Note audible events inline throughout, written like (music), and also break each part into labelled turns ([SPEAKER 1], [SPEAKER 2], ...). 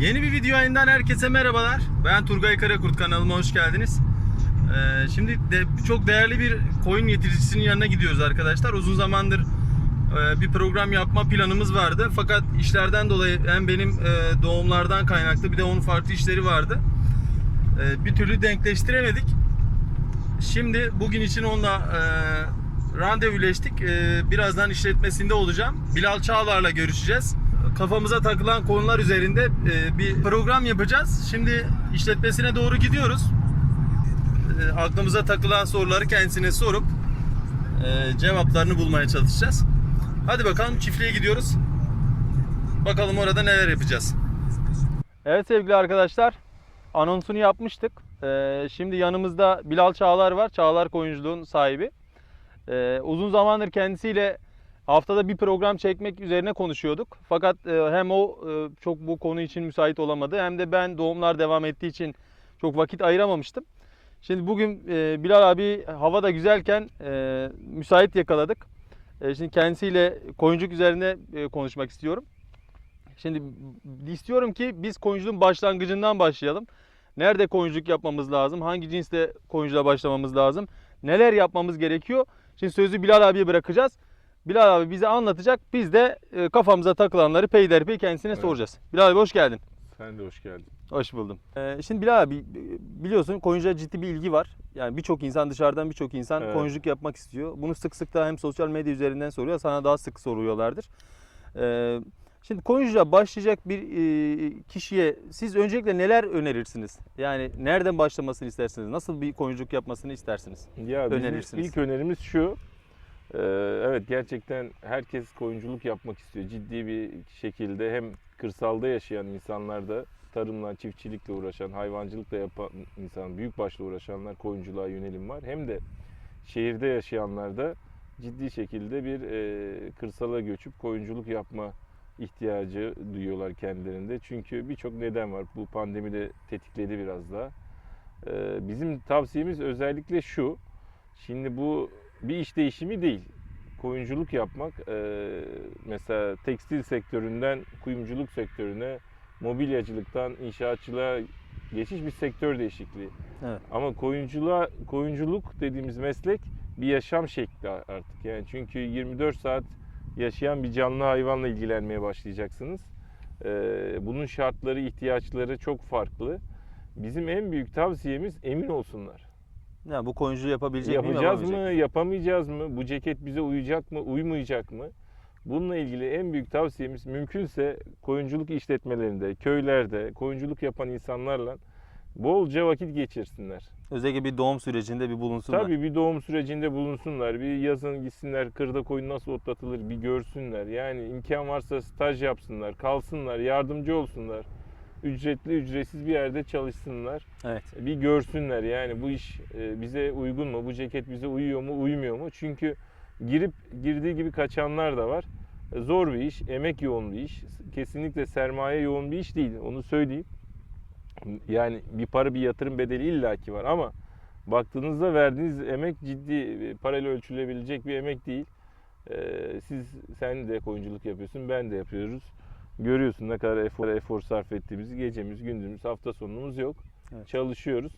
[SPEAKER 1] Yeni bir video yayından herkese merhabalar. Ben Turgay Karakurt kanalıma hoş geldiniz. Ee, şimdi de çok değerli bir koyun yetiricisinin yanına gidiyoruz arkadaşlar. Uzun zamandır e, bir program yapma planımız vardı. Fakat işlerden dolayı hem benim e, doğumlardan kaynaklı bir de onun farklı işleri vardı. E, bir türlü denkleştiremedik. Şimdi bugün için onunla e, randevuleştik. E, birazdan işletmesinde olacağım. Bilal Çağlar'la görüşeceğiz. Kafamıza takılan konular üzerinde e, bir program yapacağız. Şimdi işletmesine doğru gidiyoruz. E, aklımıza takılan soruları kendisine sorup e, cevaplarını bulmaya çalışacağız. Hadi bakalım çiftliğe gidiyoruz. Bakalım orada neler yapacağız. Evet sevgili arkadaşlar. Anonsunu yapmıştık. Ee, şimdi yanımızda Bilal Çağlar var. Çağlar Koyunculuğun sahibi. Ee, uzun zamandır kendisiyle haftada bir program çekmek üzerine konuşuyorduk. Fakat e, hem o e, çok bu konu için müsait olamadı hem de ben doğumlar devam ettiği için çok vakit ayıramamıştım. Şimdi bugün e, Bilal abi hava da güzelken müsait yakaladık. Şimdi kendisiyle koyuncuk üzerine konuşmak istiyorum. Şimdi istiyorum ki biz koyunculuğun başlangıcından başlayalım. Nerede koyunculuk yapmamız lazım? Hangi cinsle koyunculuğa başlamamız lazım? Neler yapmamız gerekiyor? Şimdi sözü Bilal abiye bırakacağız. Bilal abi bize anlatacak. Biz de e, kafamıza takılanları peyderpey kendisine
[SPEAKER 2] Evet.
[SPEAKER 1] soracağız. Bilal abi hoş geldin.
[SPEAKER 2] Sen de hoş geldin.
[SPEAKER 1] Hoş buldum. Ee, şimdi Bilal abi biliyorsun koyunculuğa ciddi bir ilgi var. Yani birçok insan dışarıdan birçok insan
[SPEAKER 2] Evet.
[SPEAKER 1] koyunculuk yapmak istiyor. Bunu sık sık da hem sosyal medya üzerinden soruyor. Sana daha sık soruyorlardır. Ee, şimdi koyunculuğa başlayacak bir e, kişiye siz öncelikle neler önerirsiniz? Yani nereden başlamasını istersiniz? Nasıl bir koyunculuk yapmasını istersiniz?
[SPEAKER 2] Ya
[SPEAKER 1] Önerirsiniz.
[SPEAKER 2] ilk önerimiz şu. Ee, evet gerçekten herkes koyunculuk yapmak istiyor. Ciddi bir şekilde hem kırsalda yaşayan insanlar da tarımla, çiftçilikle uğraşan, hayvancılıkla yapan insan, büyükbaşla uğraşanlar koyunculuğa yönelim var. Hem de şehirde yaşayanlar da ciddi şekilde bir e, kırsala göçüp koyunculuk yapma ihtiyacı duyuyorlar kendilerinde. Çünkü birçok neden var. Bu pandemi de tetikledi biraz daha. Ee, bizim tavsiyemiz özellikle şu. Şimdi bu bir iş değişimi değil. Koyunculuk yapmak e, mesela tekstil sektöründen kuyumculuk sektörüne, mobilyacılıktan inşaatçılığa geçiş bir sektör değişikliği.
[SPEAKER 1] Evet.
[SPEAKER 2] Ama koyunculuğa koyunculuk dediğimiz meslek bir yaşam şekli artık. Yani çünkü 24 saat yaşayan bir canlı hayvanla ilgilenmeye başlayacaksınız. Ee, bunun şartları, ihtiyaçları çok farklı. Bizim en büyük tavsiyemiz emin olsunlar.
[SPEAKER 1] Yani bu koyunculuğu yapabilecek miyim,
[SPEAKER 2] Yapacağız
[SPEAKER 1] yapamayacak
[SPEAKER 2] mı, yapamayacağız mı? Bu ceket bize uyacak mı, uymayacak mı? Bununla ilgili en büyük tavsiyemiz mümkünse koyunculuk işletmelerinde, köylerde koyunculuk yapan insanlarla bolca vakit geçirsinler.
[SPEAKER 1] Özellikle bir doğum sürecinde bir bulunsunlar.
[SPEAKER 2] Tabii bir doğum sürecinde bulunsunlar. Bir yazın gitsinler kırda koyun nasıl otlatılır bir görsünler. Yani imkan varsa staj yapsınlar, kalsınlar, yardımcı olsunlar. Ücretli ücretsiz bir yerde çalışsınlar.
[SPEAKER 1] Evet.
[SPEAKER 2] Bir görsünler yani bu iş e, bize uygun mu? Bu ceket bize uyuyor mu, uymuyor mu? Çünkü girip girdiği gibi kaçanlar da var. E, Zor bir iş, emek yoğun bir iş. Kesinlikle sermaye yoğun bir iş değil. Onu söyleyeyim. Yani bir para bir yatırım bedeli illaki var ama baktığınızda verdiğiniz emek ciddi e, parayla ölçülebilecek bir emek değil. Siz sen de koyunculuk yapıyorsun, ben de yapıyoruz. Görüyorsun ne kadar efor, efor sarf ettiğimizi gecemiz, gündüzümüz, hafta sonumuz yok.
[SPEAKER 1] Evet.
[SPEAKER 2] Çalışıyoruz.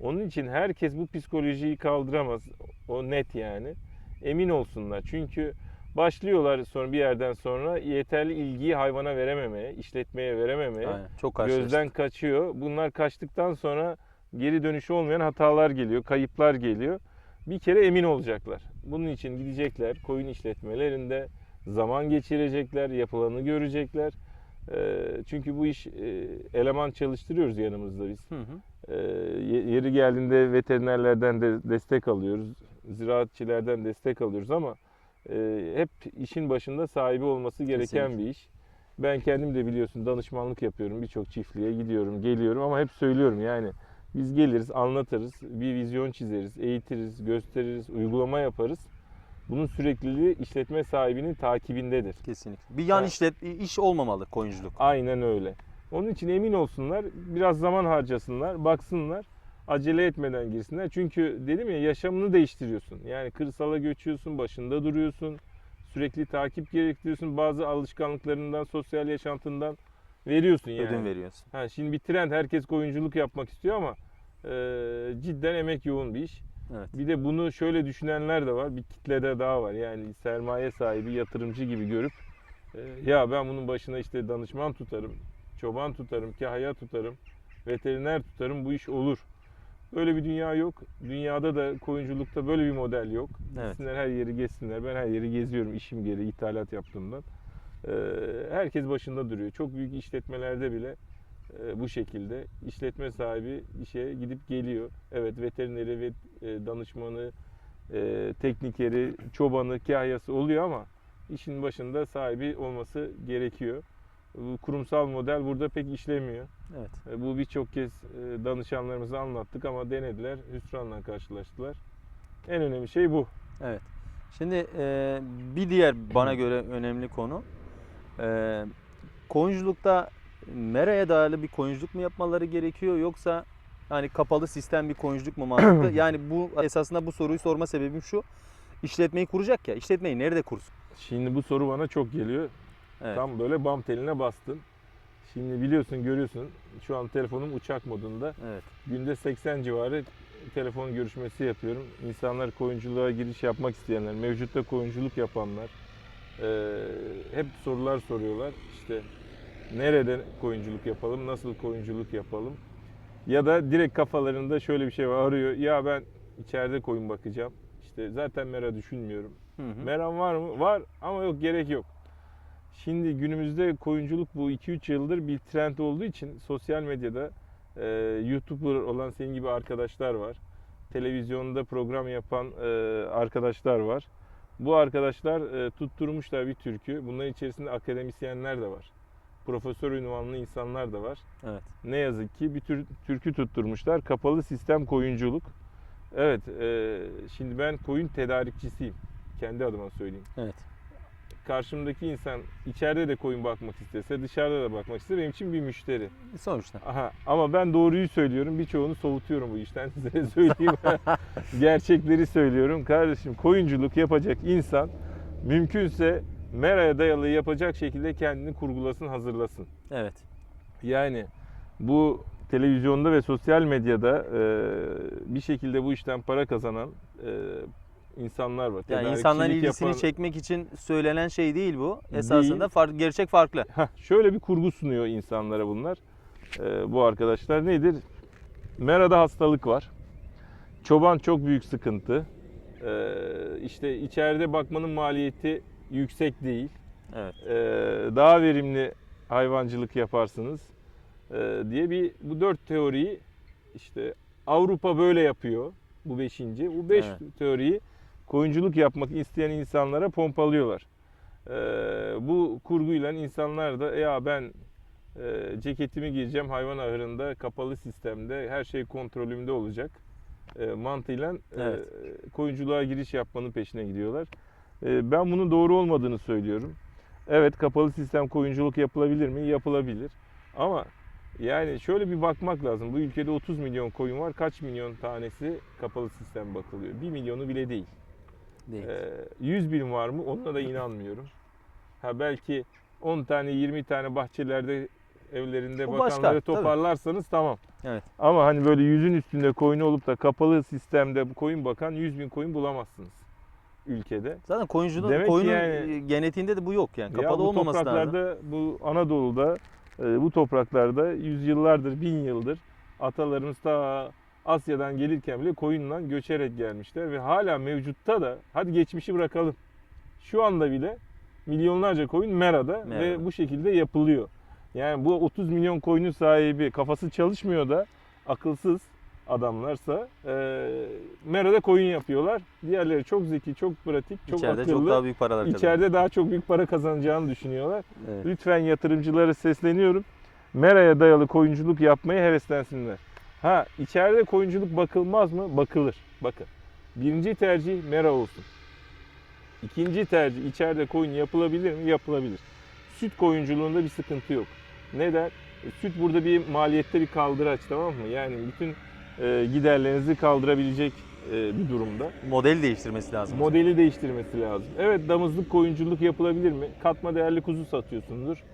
[SPEAKER 2] Onun için herkes bu psikolojiyi kaldıramaz. O net yani. Emin olsunlar. Çünkü başlıyorlar sonra bir yerden sonra yeterli ilgiyi hayvana verememeye, işletmeye verememeye.
[SPEAKER 1] Aynen. Çok.
[SPEAKER 2] Gözden kaçıyor. Bunlar kaçtıktan sonra geri dönüşü olmayan hatalar geliyor, kayıplar geliyor. Bir kere emin olacaklar. Bunun için gidecekler koyun işletmelerinde zaman geçirecekler, yapılanı görecekler. Ee, Çünkü bu iş e, eleman çalıştırıyoruz yanımızda biz.
[SPEAKER 1] Hı hı.
[SPEAKER 2] Ee, ye- Yeri geldiğinde veterinerlerden de destek alıyoruz, ziraatçilerden destek alıyoruz ama e, hep işin başında sahibi olması gereken
[SPEAKER 1] Kesinlikle.
[SPEAKER 2] bir iş. Ben kendim de biliyorsun danışmanlık yapıyorum. Birçok çiftliğe gidiyorum, geliyorum ama hep söylüyorum yani biz geliriz, anlatırız, bir vizyon çizeriz, eğitiriz, gösteririz, uygulama yaparız. Bunun sürekliliği işletme sahibinin takibindedir.
[SPEAKER 1] Kesinlikle. Bir yan
[SPEAKER 2] Evet.
[SPEAKER 1] işlet iş olmamalı koyunculuk.
[SPEAKER 2] Aynen öyle. Onun için emin olsunlar, biraz zaman harcasınlar, baksınlar, acele etmeden girsinler. Çünkü dedim ya yaşamını değiştiriyorsun. Yani kırsala göçüyorsun, başında duruyorsun, sürekli takip gerektiriyorsun. Bazı alışkanlıklarından, sosyal yaşantından veriyorsun yani.
[SPEAKER 1] Ödün veriyorsun.
[SPEAKER 2] Ha, şimdi bir trend herkes koyunculuk yapmak istiyor ama e, cidden emek yoğun bir iş.
[SPEAKER 1] Evet.
[SPEAKER 2] Bir de bunu şöyle düşünenler de var. Bir kitlede daha var. Yani sermaye sahibi, yatırımcı gibi görüp e, ya ben bunun başına işte danışman tutarım, çoban tutarım, kahya tutarım, veteriner tutarım bu iş olur. Böyle bir dünya yok. Dünyada da koyunculukta böyle bir model yok.
[SPEAKER 1] Evet.
[SPEAKER 2] Gitsinler her yeri gezsinler. Ben her yeri geziyorum işim gereği ithalat yaptığımdan. E, herkes başında duruyor. Çok büyük işletmelerde bile e, bu şekilde işletme sahibi şeye gidip geliyor. Evet veterineri ve e, danışmanı, e, teknikeri, çobanı, kahyası oluyor ama işin başında sahibi olması gerekiyor. Bu kurumsal model burada pek işlemiyor.
[SPEAKER 1] Evet.
[SPEAKER 2] E, Bu birçok kez e, danışanlarımıza anlattık ama denediler, hüsranla karşılaştılar. En önemli şey bu.
[SPEAKER 1] Evet. Şimdi e, bir diğer bana (clears throat) göre önemli konu e, koyunculukta meraya dayalı bir koyunculuk mu yapmaları gerekiyor yoksa hani kapalı sistem bir koyunculuk mu (clears throat) mantıklı? yani bu esasında bu soruyu sorma sebebim şu. İşletmeyi kuracak ya. işletmeyi nerede kursun?
[SPEAKER 2] Şimdi bu soru bana çok geliyor.
[SPEAKER 1] Evet.
[SPEAKER 2] Tam böyle bam teline bastın. Şimdi biliyorsun, görüyorsun. Şu an telefonum uçak modunda.
[SPEAKER 1] Evet.
[SPEAKER 2] Günde 80 civarı telefon görüşmesi yapıyorum. İnsanlar koyunculuğa giriş yapmak isteyenler, mevcutta koyunculuk yapanlar eee, hep sorular soruyorlar. İşte nereden koyunculuk yapalım, nasıl koyunculuk yapalım? Ya da direkt kafalarında şöyle bir şey var, arıyor. Ya ben içeride koyun bakacağım. İşte zaten mera düşünmüyorum.
[SPEAKER 1] Hı hı.
[SPEAKER 2] Meram var mı? Var ama yok gerek yok. Şimdi günümüzde koyunculuk bu 2-3 yıldır bir trend olduğu için sosyal medyada e, YouTuber olan senin gibi arkadaşlar var. Televizyonda program yapan e, arkadaşlar var. Bu arkadaşlar e, tutturmuşlar bir türkü. Bunların içerisinde akademisyenler de var. Profesör ünvanlı insanlar da var.
[SPEAKER 1] Evet.
[SPEAKER 2] Ne yazık ki bir tür türkü tutturmuşlar. Kapalı sistem koyunculuk. Evet, e, şimdi ben koyun tedarikçisiyim. Kendi adıma söyleyeyim.
[SPEAKER 1] Evet.
[SPEAKER 2] Karşımdaki insan içeride de koyun bakmak istese, dışarıda da bakmak istese benim için bir müşteri.
[SPEAKER 1] Sonuçta.
[SPEAKER 2] Aha, ama ben doğruyu söylüyorum. Birçoğunu soğutuyorum bu işten (laughs) size söyleyeyim. (laughs) Gerçekleri söylüyorum. Kardeşim koyunculuk yapacak insan mümkünse meraya dayalı yapacak şekilde kendini kurgulasın, hazırlasın.
[SPEAKER 1] Evet.
[SPEAKER 2] Yani bu televizyonda ve sosyal medyada e, bir şekilde bu işten para kazanan e, insanlar var.
[SPEAKER 1] Yani insanların ilgisini
[SPEAKER 2] yapan-
[SPEAKER 1] çekmek için söylenen şey değil bu. Esasında
[SPEAKER 2] Değil.
[SPEAKER 1] fark, gerçek farklı.
[SPEAKER 2] Heh, şöyle bir kurgu sunuyor insanlara bunlar. E, bu arkadaşlar nedir? Merada hastalık var. Çoban çok büyük sıkıntı. E, işte içeride bakmanın maliyeti yüksek değil.
[SPEAKER 1] Evet.
[SPEAKER 2] e, daha verimli hayvancılık yaparsınız e, diye bir bu dört teoriyi işte Avrupa böyle yapıyor bu beşinci. Bu beş
[SPEAKER 1] Evet.
[SPEAKER 2] teoriyi koyunculuk yapmak isteyen insanlara pompalıyorlar. E, bu kurguyla insanlar da ya ben e, ceketimi giyeceğim hayvan ahırında kapalı sistemde her şey kontrolümde olacak e, mantığıyla e,
[SPEAKER 1] Evet.
[SPEAKER 2] koyunculuğa giriş yapmanın peşine gidiyorlar. E, ben bunun doğru olmadığını söylüyorum. Evet kapalı sistem koyunculuk yapılabilir mi? Yapılabilir. Ama yani şöyle bir bakmak lazım. Bu ülkede 30 milyon koyun var. Kaç milyon tanesi kapalı sistem bakılıyor? 1 milyonu bile değil.
[SPEAKER 1] Değil.
[SPEAKER 2] Ee, 100 bin var mı? Ona da inanmıyorum. Ha belki 10 tane 20 tane bahçelerde evlerinde
[SPEAKER 1] O
[SPEAKER 2] bakanları
[SPEAKER 1] başka, tabii.
[SPEAKER 2] toparlarsanız tamam.
[SPEAKER 1] Evet.
[SPEAKER 2] Ama hani böyle yüzün üstünde koyunu olup da kapalı sistemde koyun bakan 100 bin koyun bulamazsınız ülkede.
[SPEAKER 1] Zaten koyunculuğun,
[SPEAKER 2] Demek
[SPEAKER 1] koyunun
[SPEAKER 2] yani-
[SPEAKER 1] e, genetiğinde de bu yok yani.
[SPEAKER 2] Ya
[SPEAKER 1] Kapalı
[SPEAKER 2] bu
[SPEAKER 1] olmaması lazım.
[SPEAKER 2] topraklarda, bu Anadolu'da, e, bu topraklarda yüzyıllardır, bin yıldır atalarımız ta Asya'dan gelirken bile koyunla göçerek gelmişler ve hala mevcutta da, hadi geçmişi bırakalım. Şu anda bile milyonlarca koyun merada,
[SPEAKER 1] Merada.
[SPEAKER 2] ve bu şekilde yapılıyor. Yani bu 30 milyon koyunun sahibi kafası çalışmıyor da akılsız adamlarsa e, merada koyun yapıyorlar. Diğerleri çok zeki, çok pratik, çok
[SPEAKER 1] İçeride
[SPEAKER 2] akıllı.
[SPEAKER 1] çok daha büyük paralar kazanıyor.
[SPEAKER 2] İçeride daha çok büyük para kazanacağını düşünüyorlar.
[SPEAKER 1] Evet.
[SPEAKER 2] Lütfen yatırımcılara sesleniyorum. Meraya dayalı koyunculuk yapmaya heveslensinler. Ha içeride koyunculuk bakılmaz mı? Bakılır. Bakın. Birinci tercih mera olsun. İkinci tercih içeride koyun yapılabilir mi? Yapılabilir. Süt koyunculuğunda bir sıkıntı yok. Neden? E, Süt burada bir maliyette bir kaldıraç tamam mı? Yani bütün giderlerinizi kaldırabilecek e, bir durumda.
[SPEAKER 1] Modeli değiştirmesi lazım.
[SPEAKER 2] Modeli değiştirmesi lazım. Evet damızlık koyunculuk yapılabilir mi? Katma değerli kuzu satıyorsundur.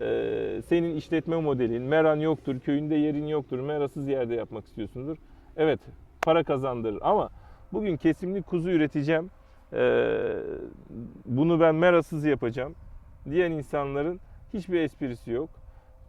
[SPEAKER 2] Ee, senin işletme modelin, meran yoktur, köyünde yerin yoktur, merasız yerde yapmak istiyorsundur. Evet, para kazandırır ama bugün kesimli kuzu üreteceğim, bunu ben merasız yapacağım diyen insanların hiçbir esprisi yok.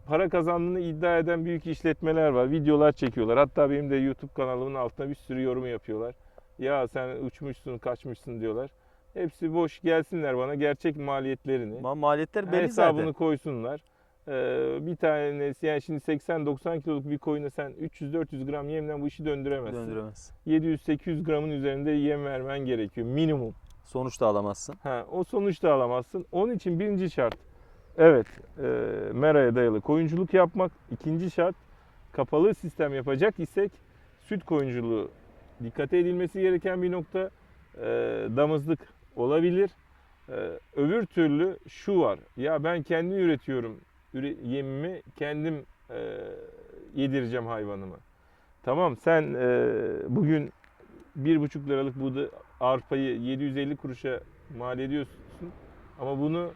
[SPEAKER 2] Para kazandığını iddia eden büyük işletmeler var. Videolar çekiyorlar. Hatta benim de YouTube kanalımın altına bir sürü yorum yapıyorlar. Ya sen uçmuşsun, kaçmışsın diyorlar. Hepsi boş gelsinler bana gerçek maliyetlerini.
[SPEAKER 1] Ama maliyetler belli
[SPEAKER 2] hesabını
[SPEAKER 1] zaten.
[SPEAKER 2] koysunlar. Ee, bir tanesi yani şimdi 80-90 kiloluk bir koyuna sen 300-400 gram yemle bu işi döndüremezsin.
[SPEAKER 1] Döndüremez.
[SPEAKER 2] 700-800 gramın üzerinde yem vermen gerekiyor minimum.
[SPEAKER 1] Sonuç da alamazsın.
[SPEAKER 2] Ha, o sonuç da alamazsın. Onun için birinci şart evet e, meraya dayalı koyunculuk yapmak. İkinci şart kapalı sistem yapacak isek süt koyunculuğu dikkate edilmesi gereken bir nokta e, damızlık olabilir. E, öbür türlü şu var ya ben kendim üretiyorum üre, yemimi kendim e, yedireceğim hayvanıma. Tamam sen e, bugün bir buçuk liralık buğday arpayı 750 kuruşa mal ediyorsun ama bunu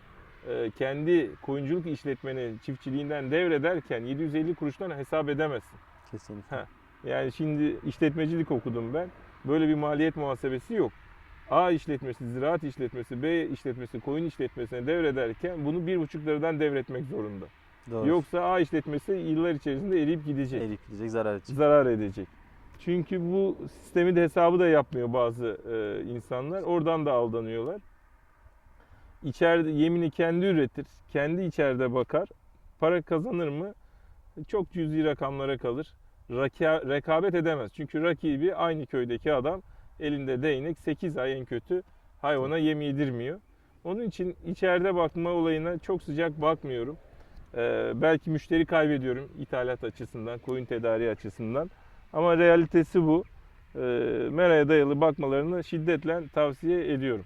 [SPEAKER 2] kendi koyunculuk işletmenin çiftçiliğinden devrederken 750 kuruştan hesap edemezsin.
[SPEAKER 1] Kesinlikle.
[SPEAKER 2] Ha. Yani şimdi işletmecilik okudum ben. Böyle bir maliyet muhasebesi yok. A işletmesi, ziraat işletmesi, B işletmesi, koyun işletmesine devrederken bunu bir buçuk liradan devretmek zorunda.
[SPEAKER 1] Doğru.
[SPEAKER 2] Yoksa A işletmesi yıllar içerisinde eriyip gidecek
[SPEAKER 1] Erik gidecek, zarar edecek.
[SPEAKER 2] zarar edecek. Çünkü bu sistemi de hesabı da yapmıyor bazı e, insanlar. Oradan da aldanıyorlar. İçeride yemini kendi üretir, kendi içeride bakar. Para kazanır mı? Çok cüzi rakamlara kalır. Raka- rekabet edemez. Çünkü rakibi aynı köydeki adam elinde değnek 8 ay en kötü hayvana yem yedirmiyor. Onun için içeride bakma olayına çok sıcak bakmıyorum. Ee, belki müşteri kaybediyorum ithalat açısından, koyun tedariği açısından. Ama realitesi bu. Ee, meraya dayalı bakmalarını şiddetle tavsiye ediyorum.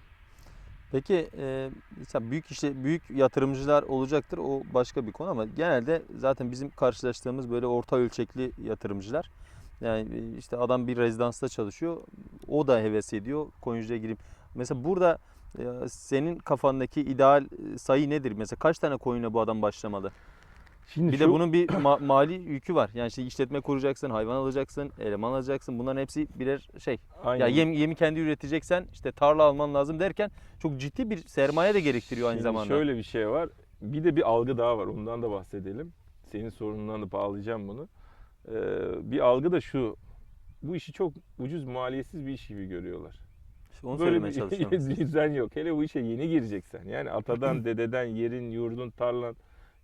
[SPEAKER 1] Peki e, mesela büyük işte büyük yatırımcılar olacaktır o başka bir konu ama genelde zaten bizim karşılaştığımız böyle orta ölçekli yatırımcılar yani işte adam bir rezidansta çalışıyor o da heves ediyor koyuncuya gireyim. Mesela burada senin kafandaki ideal sayı nedir? Mesela kaç tane koyunla bu adam başlamalı?
[SPEAKER 2] Şimdi
[SPEAKER 1] Bir de bunun bir ma- (coughs) mali yükü var. Yani işte işletme kuracaksın, hayvan alacaksın, eleman alacaksın. Bunların hepsi birer şey. Ya yem, yemi kendi üreteceksen işte tarla alman lazım derken çok ciddi bir sermaye de gerektiriyor aynı
[SPEAKER 2] Şimdi
[SPEAKER 1] zamanda.
[SPEAKER 2] Şöyle bir şey var. Bir de bir algı daha var. Ondan da bahsedelim. Senin sorunundan da bağlayacağım bunu. Ee, bir algı da şu. Bu işi çok ucuz, maliyetsiz bir iş gibi görüyorlar.
[SPEAKER 1] İşte onu
[SPEAKER 2] Böyle
[SPEAKER 1] söylemeye
[SPEAKER 2] bir
[SPEAKER 1] çalışıyorum. (laughs)
[SPEAKER 2] düzen yok. Hele bu işe yeni gireceksen. Yani atadan, (coughs) dededen, yerin, yurdun, tarlan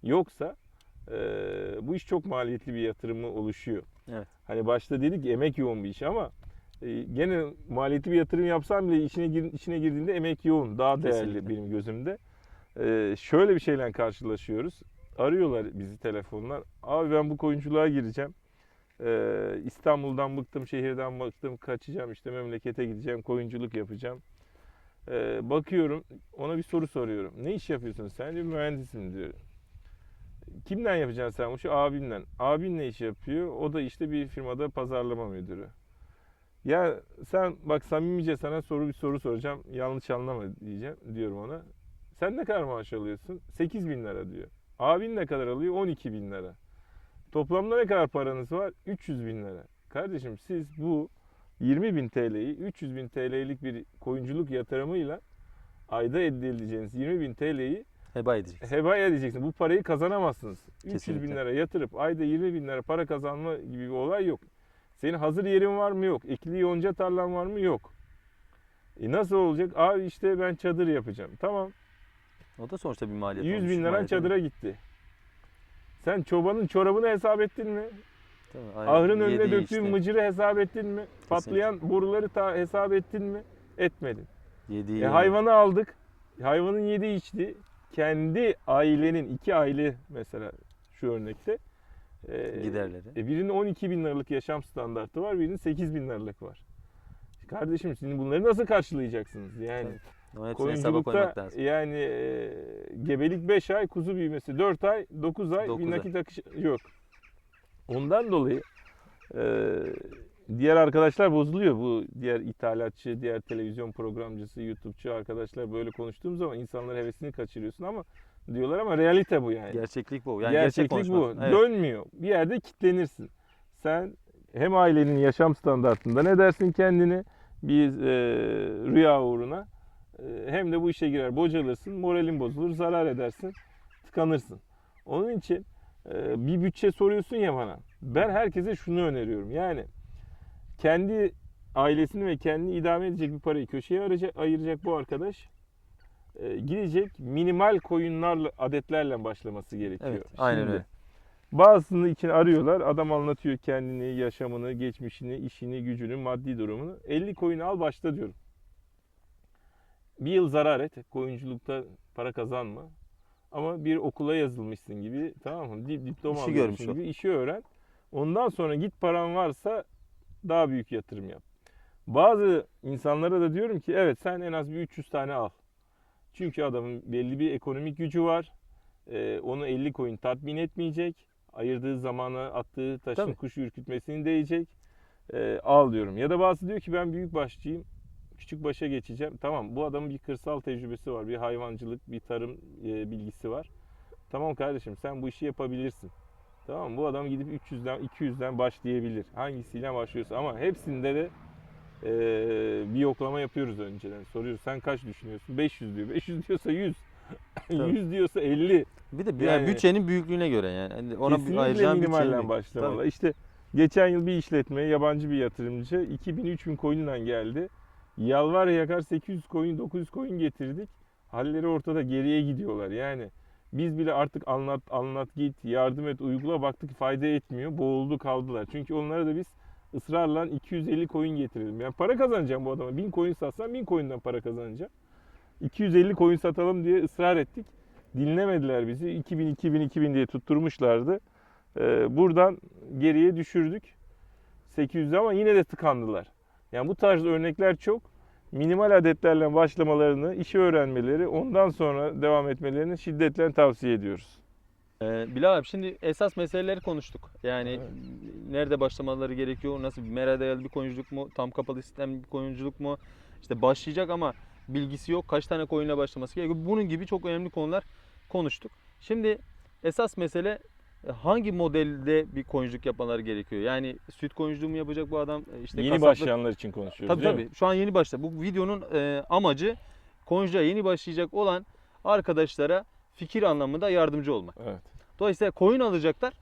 [SPEAKER 2] yoksa e, bu iş çok maliyetli bir yatırımı oluşuyor.
[SPEAKER 1] Evet.
[SPEAKER 2] Hani başta dedik emek yoğun bir iş ama e, gene maliyetli bir yatırım yapsam bile içine gir, içine girdiğinde emek yoğun, daha değerli
[SPEAKER 1] Kesinlikle.
[SPEAKER 2] benim gözümde. E, şöyle bir şeyle karşılaşıyoruz. Arıyorlar bizi telefonlar. Abi ben bu koyunculuğa gireceğim. E, İstanbul'dan bıktım, şehirden bıktım, kaçacağım işte memlekete gideceğim, koyunculuk yapacağım. E, bakıyorum, ona bir soru soruyorum. Ne iş yapıyorsun sen? Diyor, mühendisim diyor. Kimden yapacaksın sen bu işi? Abimden. Abin ne iş yapıyor? O da işte bir firmada pazarlama müdürü. Ya sen bak samimice sana soru bir soru soracağım. Yanlış anlama diyeceğim diyorum ona. Sen ne kadar maaş alıyorsun? 8 bin lira diyor. Abin ne kadar alıyor? 12 bin lira. Toplamda ne kadar paranız var? 300 bin lira. Kardeşim siz bu 20 bin TL'yi 300 bin TL'lik bir koyunculuk yatırımıyla ayda elde edeceğiniz 20 bin TL'yi
[SPEAKER 1] Heba edeceksin.
[SPEAKER 2] heba edeceksin. Bu parayı kazanamazsınız. 300 bin
[SPEAKER 1] Kesinlikle.
[SPEAKER 2] lira yatırıp ayda 20 bin lira para kazanma gibi bir olay yok. Senin hazır yerin var mı? Yok. Ekili yonca tarlan var mı? Yok. E nasıl olacak? Abi işte ben çadır yapacağım. Tamam.
[SPEAKER 1] O da sonuçta bir maliyet
[SPEAKER 2] 100
[SPEAKER 1] olmuş,
[SPEAKER 2] bin
[SPEAKER 1] maliyet
[SPEAKER 2] çadıra gitti. Sen çobanın çorabını hesap ettin mi?
[SPEAKER 1] Aynen.
[SPEAKER 2] Ahırın önüne döktüğün
[SPEAKER 1] işte,
[SPEAKER 2] mıcırı hesap ettin mi? Patlayan boruları ta hesap ettin mi? Etmedin.
[SPEAKER 1] Yediği
[SPEAKER 2] E, hayvanı aldık. Hayvanın yedi içti. Kendi ailenin iki aile mesela şu örnekte. e,
[SPEAKER 1] giderleri.
[SPEAKER 2] E, birinin 12 bin liralık yaşam standartı var, birinin 8 bin liralık var. Kardeşim şimdi bunları nasıl karşılayacaksınız? Yani
[SPEAKER 1] koymak
[SPEAKER 2] koyunculukta yani e, gebelik 5 ay, kuzu büyümesi 4 ay, 9 ay
[SPEAKER 1] Dokuz
[SPEAKER 2] bir
[SPEAKER 1] ay.
[SPEAKER 2] nakit akışı yok. Ondan dolayı e, diğer arkadaşlar bozuluyor. Bu diğer ithalatçı, diğer televizyon programcısı, YouTube'cu arkadaşlar böyle konuştuğum zaman insanların hevesini kaçırıyorsun ama diyorlar ama realite bu yani.
[SPEAKER 1] Gerçeklik bu. Yani gerçek
[SPEAKER 2] Gerçeklik bu.
[SPEAKER 1] konuşmak. Evet.
[SPEAKER 2] Dönmüyor. Bir yerde kitlenirsin. Sen hem ailenin yaşam standartında ne dersin kendini bir e, rüya uğruna e, hem de bu işe girer bocalırsın, moralin bozulur, zarar edersin, tıkanırsın. Onun için e, bir bütçe soruyorsun ya bana. Ben herkese şunu öneriyorum. Yani kendi ailesini ve kendini idame edecek bir parayı köşeye ayıracak bu arkadaş e, gidecek minimal koyunlarla adetlerle başlaması gerekiyor.
[SPEAKER 1] Evet, aynen
[SPEAKER 2] Şimdi,
[SPEAKER 1] öyle.
[SPEAKER 2] Bazısını için arıyorlar. Adam anlatıyor kendini, yaşamını, geçmişini, işini, gücünü, maddi durumunu. 50 koyunu al başla diyorum. Bir yıl zarar et. Koyunculukta para kazanma. Ama bir okula yazılmışsın gibi tamam mı? Dip, diploma
[SPEAKER 1] İşi görmüş
[SPEAKER 2] gibi işi öğren. Ondan sonra git paran varsa daha büyük yatırım yap. Bazı insanlara da diyorum ki evet sen en az bir 300 tane al. Çünkü adamın belli bir ekonomik gücü var. Ee, onu 50 koyun tatmin etmeyecek. Ayırdığı zamana attığı taşın
[SPEAKER 1] Tabii.
[SPEAKER 2] kuşu ürkütmesini değecek. Ee, al diyorum. Ya da bazı diyor ki ben büyük başçıyım. Küçük başa geçeceğim. Tamam bu adamın bir kırsal tecrübesi var. Bir hayvancılık, bir tarım e, bilgisi var. Tamam kardeşim sen bu işi yapabilirsin. Tamam mı? Bu adam gidip 300'den 200'den başlayabilir. Hangisiyle başlıyorsa ama hepsinde de e, bir yoklama yapıyoruz önceden. Soruyoruz sen kaç düşünüyorsun? 500 diyor. 500 diyorsa 100. (laughs)
[SPEAKER 1] Tabii.
[SPEAKER 2] 100 diyorsa 50.
[SPEAKER 1] Bir de bir-
[SPEAKER 2] Yani-
[SPEAKER 1] yani bütçenin büyüklüğüne göre yani. Hani Ona bir
[SPEAKER 2] Kesinlikle
[SPEAKER 1] ayıracağın
[SPEAKER 2] minimalden
[SPEAKER 1] bütçenin
[SPEAKER 2] başlamalı.
[SPEAKER 1] Tabii.
[SPEAKER 2] İşte geçen yıl bir işletme, yabancı bir yatırımcı 2000-3000 coin'le geldi. Yalvar yakar 800 coin, 900 coin getirdik. Halleri ortada geriye gidiyorlar. Yani biz bile artık anlat anlat git, yardım et, uygula baktık fayda etmiyor. Boğuldu kaldılar. Çünkü onlara da biz ısrarla 250 coin getirelim. Yani para kazanacağım bu adama. 1000 coin satsam 1000 coin'den para kazanacağım. 250 coin satalım diye ısrar ettik. Dinlemediler bizi. 2000 2000 2000 diye tutturmuşlardı. Ee, buradan geriye düşürdük. 800 ama yine de tıkandılar. Yani bu tarz örnekler çok. Minimal adetlerle başlamalarını, işi öğrenmeleri, ondan sonra devam etmelerini şiddetle tavsiye ediyoruz.
[SPEAKER 1] Ee, Bilal abi şimdi esas meseleleri konuştuk. Yani
[SPEAKER 2] Evet.
[SPEAKER 1] nerede başlamaları gerekiyor, nasıl bir mera dayalı bir koyunculuk mu, tam kapalı sistem bir koyunculuk mu? İşte başlayacak ama bilgisi yok. Kaç tane koyunla başlaması gerekiyor? Bunun gibi çok önemli konular konuştuk. Şimdi esas mesele hangi modelde bir koyunculuk yapmaları gerekiyor? Yani süt koyunculuğu mu yapacak bu adam? E, İşte
[SPEAKER 2] Yeni
[SPEAKER 1] kasaplık-
[SPEAKER 2] başlayanlar için konuşuyoruz
[SPEAKER 1] Tabii tabii.
[SPEAKER 2] mi?
[SPEAKER 1] Şu an yeni başla. Bu videonun e, amacı koyunculuğa yeni başlayacak olan arkadaşlara fikir anlamında yardımcı olmak.
[SPEAKER 2] Evet.
[SPEAKER 1] Dolayısıyla koyun alacaklar.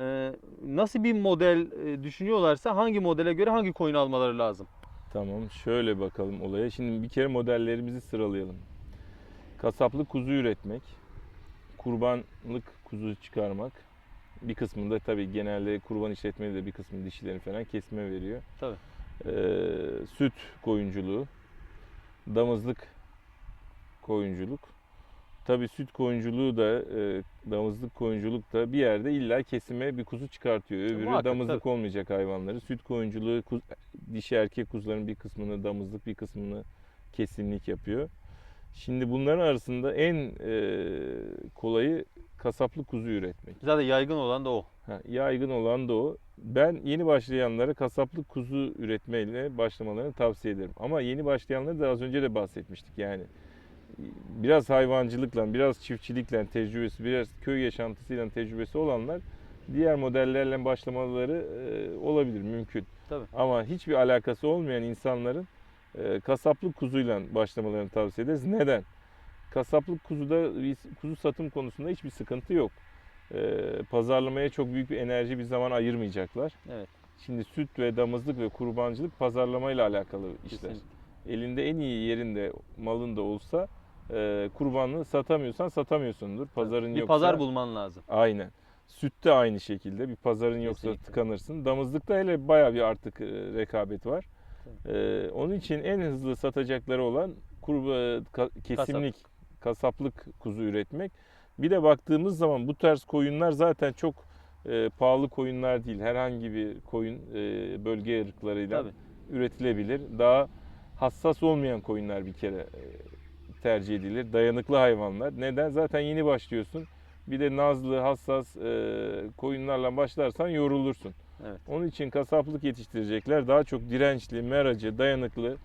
[SPEAKER 1] E, nasıl bir model e, düşünüyorlarsa hangi modele göre hangi koyun almaları lazım?
[SPEAKER 2] Tamam şöyle bakalım olaya. Şimdi bir kere modellerimizi sıralayalım. Kasaplık kuzu üretmek, kurbanlık kuzu çıkarmak. Bir kısmında tabii genelde kurban işletmeleri de bir kısmı dişilerin falan kesme veriyor.
[SPEAKER 1] Tabii.
[SPEAKER 2] Ee, süt koyunculuğu, damızlık koyunculuk. Tabii süt koyunculuğu da e, damızlık koyunculuk da bir yerde illa kesime bir kuzu çıkartıyor. Öbürü
[SPEAKER 1] Muhakkak,
[SPEAKER 2] damızlık olmayacak hayvanları. Süt koyunculuğu kuz- dişi erkek kuzuların bir kısmını damızlık bir kısmını kesimlik yapıyor. Şimdi bunların arasında en e, kolayı kasaplık kuzu üretmek.
[SPEAKER 1] Zaten yaygın olan da o.
[SPEAKER 2] Ha, yaygın olan da o. Ben yeni başlayanlara kasaplık kuzu üretmeyle başlamalarını tavsiye ederim. Ama yeni başlayanları da az önce de bahsetmiştik yani. Biraz hayvancılıkla, biraz çiftçilikle tecrübesi, biraz köy yaşantısıyla tecrübesi olanlar diğer modellerle başlamaları e, olabilir, mümkün.
[SPEAKER 1] Tabii.
[SPEAKER 2] Ama hiçbir alakası olmayan insanların e, kasaplık kuzuyla başlamalarını tavsiye ederiz. Neden? Kasaplık kuzuda kuzu satım konusunda hiçbir sıkıntı yok. E, pazarlamaya çok büyük bir enerji bir zaman ayırmayacaklar.
[SPEAKER 1] Evet.
[SPEAKER 2] Şimdi süt ve damızlık ve kurbancılık pazarlamayla alakalı işler.
[SPEAKER 1] Kesinlikle.
[SPEAKER 2] Elinde en iyi yerinde malın da olsa e, kurbanı satamıyorsan satamıyorsundur. Pazarın
[SPEAKER 1] bir
[SPEAKER 2] yoksa
[SPEAKER 1] pazar bulman lazım.
[SPEAKER 2] Aynen. Sütte aynı şekilde bir pazarın yoksa
[SPEAKER 1] Kesinlikle.
[SPEAKER 2] tıkanırsın. Damızlıkta hele bayağı bir artık e, rekabet var. E, onun için en hızlı satacakları olan kurba, ka- kesimlik, kasaplık kuzu üretmek. Bir de baktığımız zaman bu tarz koyunlar zaten çok e, pahalı koyunlar değil. Herhangi bir koyun e, bölge ırklarıyla
[SPEAKER 1] Tabii.
[SPEAKER 2] üretilebilir. Daha hassas olmayan koyunlar bir kere e, tercih edilir. Dayanıklı hayvanlar. Neden? Zaten yeni başlıyorsun. Bir de nazlı, hassas e, koyunlarla başlarsan yorulursun.
[SPEAKER 1] Evet.
[SPEAKER 2] Onun için kasaplık yetiştirecekler daha çok dirençli, meracı, dayanıklı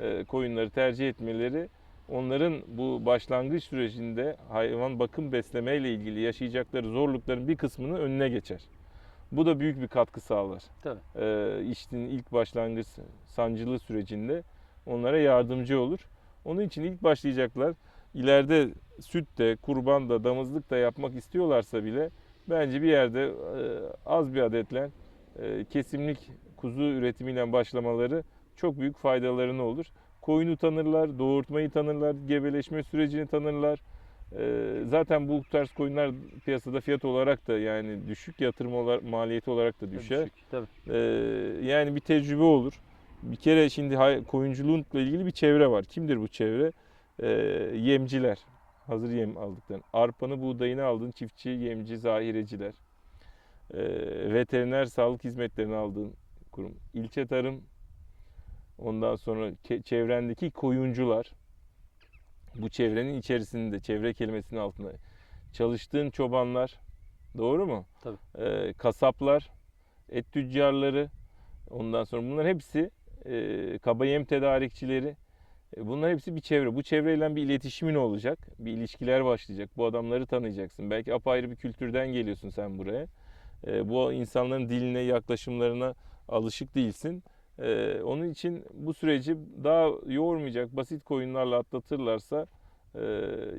[SPEAKER 2] e, koyunları tercih etmeleri onların bu başlangıç sürecinde hayvan bakım besleme ile ilgili yaşayacakları zorlukların bir kısmını önüne geçer. Bu da büyük bir katkı sağlar.
[SPEAKER 1] Tabii.
[SPEAKER 2] Ee, işin ilk başlangıç sancılı sürecinde onlara yardımcı olur. Onun için ilk başlayacaklar ileride süt de, kurban da, damızlık da yapmak istiyorlarsa bile bence bir yerde e, az bir adetle e, kesimlik kuzu üretimiyle başlamaları çok büyük faydalarını olur. Koyunu tanırlar, doğurtmayı tanırlar, gebeleşme sürecini tanırlar. E, zaten bu tarz koyunlar piyasada fiyat olarak da yani düşük yatırım olarak, maliyeti olarak da düşer.
[SPEAKER 1] Düşük, Tabii.
[SPEAKER 2] Ee, yani bir tecrübe olur. Bir kere şimdi koyunculuğunla ilgili bir çevre var. Kimdir bu çevre? Yemciler. Hazır yem aldıkların. Arpanı, buğdayını aldığın çiftçi, yemci, zahireciler. Ee, veteriner sağlık hizmetlerini aldığın kurum. İlçe tarım. Ondan sonra çevrendeki koyuncular. Bu çevrenin içerisinde, çevre kelimesinin altında. Çalıştığın çobanlar. Doğru mu?
[SPEAKER 1] Tabii.
[SPEAKER 2] Ee, kasaplar, et tüccarları, ondan sonra bunların hepsi e, kaba yem tedarikçileri. E, bunlar hepsi bir çevre. Bu çevreyle bir iletişimin olacak. Bir ilişkiler başlayacak. Bu adamları tanıyacaksın. Belki apayrı bir kültürden geliyorsun sen buraya. E, bu insanların diline, yaklaşımlarına alışık değilsin. E, onun için bu süreci daha yormayacak, basit koyunlarla atlatırlarsa e,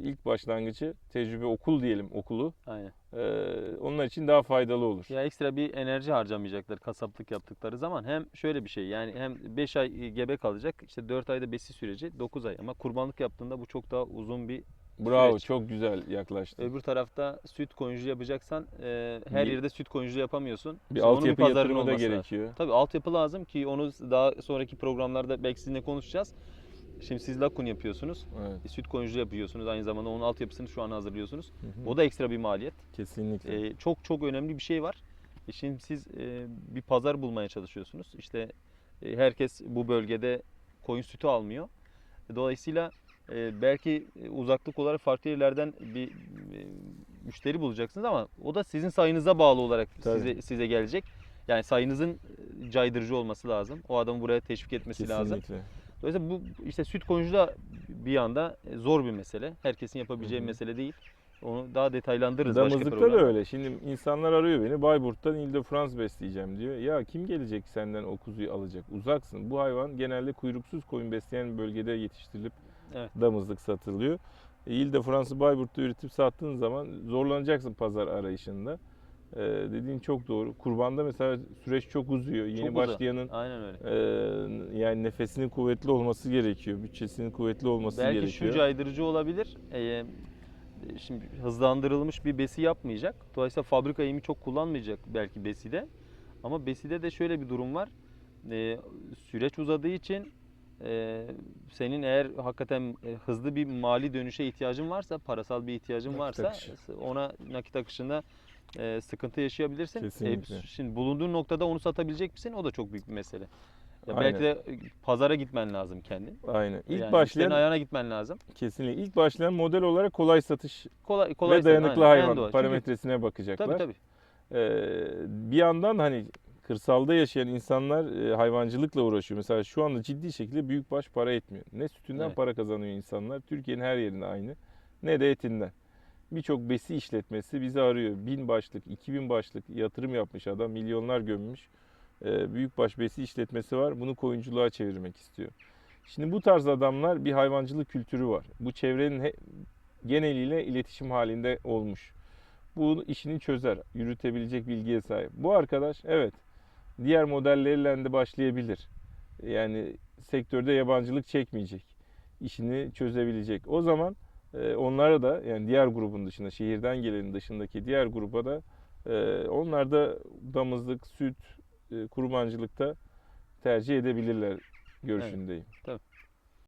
[SPEAKER 2] ilk başlangıcı tecrübe okul diyelim okulu.
[SPEAKER 1] Aynen.
[SPEAKER 2] e, onlar için daha faydalı olur.
[SPEAKER 1] Ya ekstra bir enerji harcamayacaklar kasaplık yaptıkları zaman. Hem şöyle bir şey yani hem 5 ay gebe kalacak işte 4 ayda besi süreci 9 ay ama kurbanlık yaptığında bu çok daha uzun bir
[SPEAKER 2] Bravo,
[SPEAKER 1] süreç.
[SPEAKER 2] çok güzel yaklaştın.
[SPEAKER 1] Öbür tarafta süt koyunculuğu yapacaksan e, her
[SPEAKER 2] Bir-
[SPEAKER 1] yerde süt koyunculuğu yapamıyorsun.
[SPEAKER 2] bir
[SPEAKER 1] onun
[SPEAKER 2] altyapı
[SPEAKER 1] pazarının
[SPEAKER 2] yatırımı da
[SPEAKER 1] olması lazım.
[SPEAKER 2] gerekiyor.
[SPEAKER 1] Tabii altyapı lazım ki onu daha sonraki programlarda belki sizinle konuşacağız. Şimdi siz lakun yapıyorsunuz.
[SPEAKER 2] Evet,
[SPEAKER 1] e, Süt koyunculuğu yapıyorsunuz. Aynı zamanda onun altyapısını şu an hazırlıyorsunuz. O da ekstra bir maliyet.
[SPEAKER 2] kesinlikle.
[SPEAKER 1] E, çok çok önemli bir şey var. E, şimdi siz e, bir pazar bulmaya çalışıyorsunuz. İşte e, herkes bu bölgede koyun sütü almıyor. E, Dolayısıyla e, belki uzaklık olarak farklı yerlerden bir e, müşteri bulacaksınız ama o da sizin sayınıza bağlı olarak
[SPEAKER 2] Tabii.
[SPEAKER 1] size size gelecek. Yani sayınızın e, caydırıcı olması lazım. O adamı buraya teşvik etmesi lazım.
[SPEAKER 2] kesinlikle.
[SPEAKER 1] Dolayısıyla bu işte süt koyuncu da bir yanda e, zor bir mesele. Herkesin yapabileceği
[SPEAKER 2] Hı
[SPEAKER 1] bir
[SPEAKER 2] hı.
[SPEAKER 1] mesele değil. Onu daha detaylandırırız
[SPEAKER 2] Damızlıkta da öyle. Şimdi insanlar arıyor beni. Bayburt'tan Ile France besleyeceğim diyor. Ya kim gelecek senden o kuzuyu alacak? Uzaksın. Bu hayvan genelde kuyruksuz koyun besleyen bölgede yetiştirilip
[SPEAKER 1] Evet.
[SPEAKER 2] damızlık satılıyor. E, Ile France'ı Bayburt'ta üretip sattığın zaman zorlanacaksın pazar arayışında. E, dediğin çok doğru. Kurbanda mesela süreç çok uzuyor. Yeni
[SPEAKER 1] Çok uzun.
[SPEAKER 2] başlayanın
[SPEAKER 1] Aynen öyle.
[SPEAKER 2] e, yani nefesinin kuvvetli olması gerekiyor. Bütçesinin kuvvetli olması
[SPEAKER 1] Belki
[SPEAKER 2] gerekiyor.
[SPEAKER 1] şu caydırıcı olabilir. Ee, şimdi hızlandırılmış bir besi yapmayacak. Dolayısıyla fabrika yemi çok kullanmayacak belki beside. Ama beside de şöyle bir durum var. Ee, süreç uzadığı için e, senin eğer hakikaten e, hızlı bir mali dönüşe ihtiyacın varsa, parasal bir ihtiyacın
[SPEAKER 2] Nakit
[SPEAKER 1] varsa
[SPEAKER 2] akışı.
[SPEAKER 1] ona nakit akışında e, sıkıntı yaşayabilirsin. E, şimdi bulunduğun noktada onu satabilecek misin? O da çok büyük bir mesele. Ya
[SPEAKER 2] Aynen.
[SPEAKER 1] belki de e, pazara gitmen lazım kendin.
[SPEAKER 2] Aynen. İlk
[SPEAKER 1] yani
[SPEAKER 2] başlayan
[SPEAKER 1] ayağına gitmen lazım.
[SPEAKER 2] kesinlikle ilk başlayan model olarak kolay satış
[SPEAKER 1] Kolay kolay
[SPEAKER 2] ve dayanıklı
[SPEAKER 1] en
[SPEAKER 2] hayvan
[SPEAKER 1] doğal. Çünkü-
[SPEAKER 2] parametresine bakacaklar.
[SPEAKER 1] Tabii tabii.
[SPEAKER 2] Ee, bir yandan hani kırsalda yaşayan insanlar e, hayvancılıkla uğraşıyor. Mesela şu anda ciddi şekilde büyükbaş para etmiyor. Ne sütünden
[SPEAKER 1] Evet.
[SPEAKER 2] para kazanıyor insanlar. Türkiye'nin her yerinde aynı. Ne de etinden. Birçok besi işletmesi bizi arıyor. Bin başlık, iki bin başlık yatırım yapmış adam. Milyonlar gömmüş. Ee, büyükbaş besi işletmesi var. Bunu koyunculuğa çevirmek istiyor. Şimdi bu tarz adamlar bir hayvancılık kültürü var. Bu çevrenin he- geneliyle iletişim halinde olmuş. Bu işini çözer. Yürütebilecek bilgiye sahip. Bu arkadaş evet diğer modellerle de başlayabilir. Yani sektörde yabancılık çekmeyecek. İşini çözebilecek. O zaman e, onlara da yani diğer grubun dışında şehirden gelenin dışındaki diğer gruba da e, onlar da damızlık, süt, e, kurbancılıkta tercih edebilirler görüşündeyim.
[SPEAKER 1] Tabii.